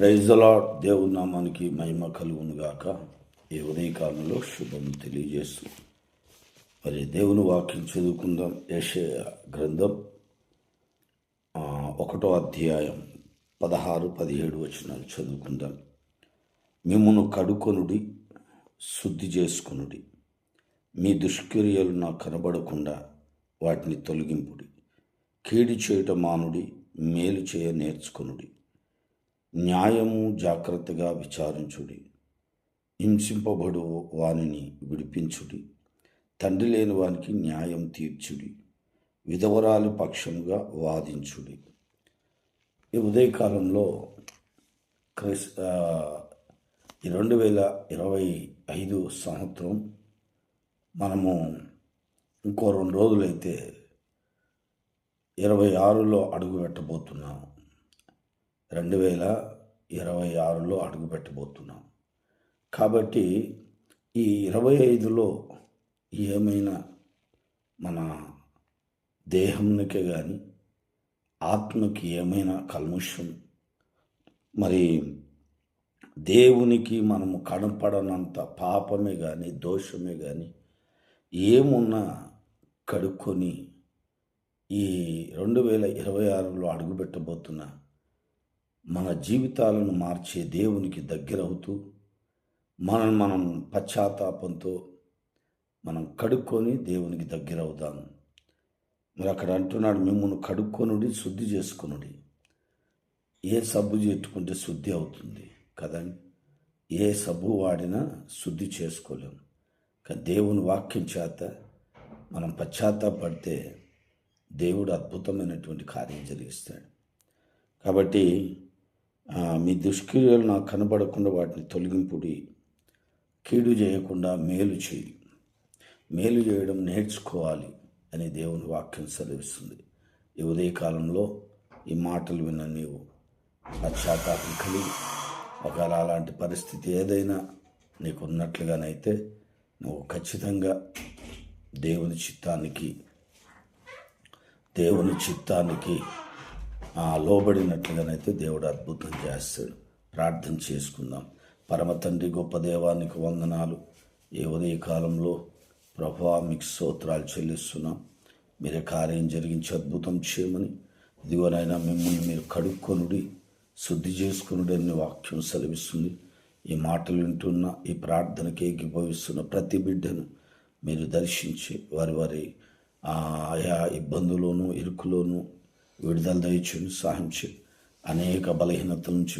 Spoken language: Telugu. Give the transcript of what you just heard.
ప్రైజలా దేవుని నామానికి మహిమ కలుగునుగాక ఈ ఉదయకాలంలో శుభం తెలియజేస్తూ మరి దేవుని వాక్యం చదువుకుందాం. యెషయా గ్రంథం ఒకటో అధ్యాయం పదహారు పదిహేడు వచనాలు చదువుకుందాం. మిమ్మును కడుకొనుడి శుద్ధి చేసుకునుడి. మీ దుష్క్రియలు నాకు కనబడకుండా వాటిని తొలగింపుడి. కీడి చేయట మానుడి మేలు చేయ నేర్చుకొనుడి. న్యాయము జాగ్రత్తగా విచారించుడి. హింసింపబడు వానిని విడిపించుడి. తండ్రి లేని వానికి న్యాయం తీర్చుడి. విధవరాలి పక్షంగా వాదించుడి. ఈ ఉదయకాలంలో క్రిస్ ఈ రెండు వేల ఇరవై ఐదు సంవత్సరం మనము ఇంకో రెండు రోజులైతే ఇరవై ఆరులో అడుగు పెట్టబోతున్నాము రెండు వేల ఇరవై ఆరులో అడుగు పెట్టబోతున్నాం కాబట్టి ఈ ఇరవై ఐదులో ఏమైనా మన దేహంకే కానీ ఆత్మకి ఏమైనా కల్ముషం? మరి దేవునికి మనము కనపడనంత పాపమే కానీ దోషమే కానీ ఏమున్నా కడుక్కొని ఈ రెండు వేల ఇరవై ఆరులో అడుగుపెట్టబోతున్నా మన జీవితాలను మార్చే దేవునికి దగ్గరవుతూ మనం మనం పశ్చాత్తాపంతో మనం కడుక్కొని దేవునికి దగ్గరవుదాం. మరి అక్కడ అంటున్నాడు మిమ్మల్ని కడుక్కొనుడి శుద్ధి చేసుకొనుడి. ఏ సబ్బు చెట్టుకుంటే శుద్ధి అవుతుంది కదండి? ఏ సబ్బు వాడినా శుద్ధి చేసుకోలేం. కానీ దేవుని వాక్యం చేత మనం పశ్చాత్తాపడితే దేవుడు అద్భుతమైనటువంటి కార్యం జరిగిస్తాడు. కాబట్టి మీ దుష్క్రియలు నాకు కనబడకుండా వాటిని తొలగింపుడి. కీడు చేయకుండా మేలు చేయి. మేలు చేయడం నేర్చుకోవాలి అని దేవుని వాక్యం సెలవిస్తుంది. ఈ ఉదయకాలంలో ఈ మాటలు విన్న నీవు పశ్చాత్తాపం కలిగి ఒకవేళ అలాంటి పరిస్థితి ఏదైనా నీకు ఉన్నట్లుగానైతే నువ్వు ఖచ్చితంగా దేవుని చిత్తానికి దేవుని చిత్తానికి లోబడినట్లుగానైతే దేవుడు అద్భుతం చేస్తాడు. ప్రార్థన చేసుకుందాం. పరమ తండ్రి గొప్ప దేవానికి వందనాలు. ఏ ఉదయ కాలంలో ప్రభా మీకు స్తోత్రాలు చెల్లిస్తున్నాం. మీరే కార్యం జరిగించి అద్భుతం చేయమని. ఇదిగోనైనా మిమ్మల్ని మీరు కడుక్కొనుడి శుద్ధి చేసుకునుడి అనే వాక్యం సెలవిస్తుంది. ఈ మాటలు వింటున్న ఈ ప్రార్థనకి ఏకీభవిస్తున్న ప్రతి బిడ్డను మీరు దర్శించి వారి వారి ఆయా ఇబ్బందులోను ఇరుకులోను విడుదల దయచేసి సహాయం చేయి అనేక బలహీనతల నుంచి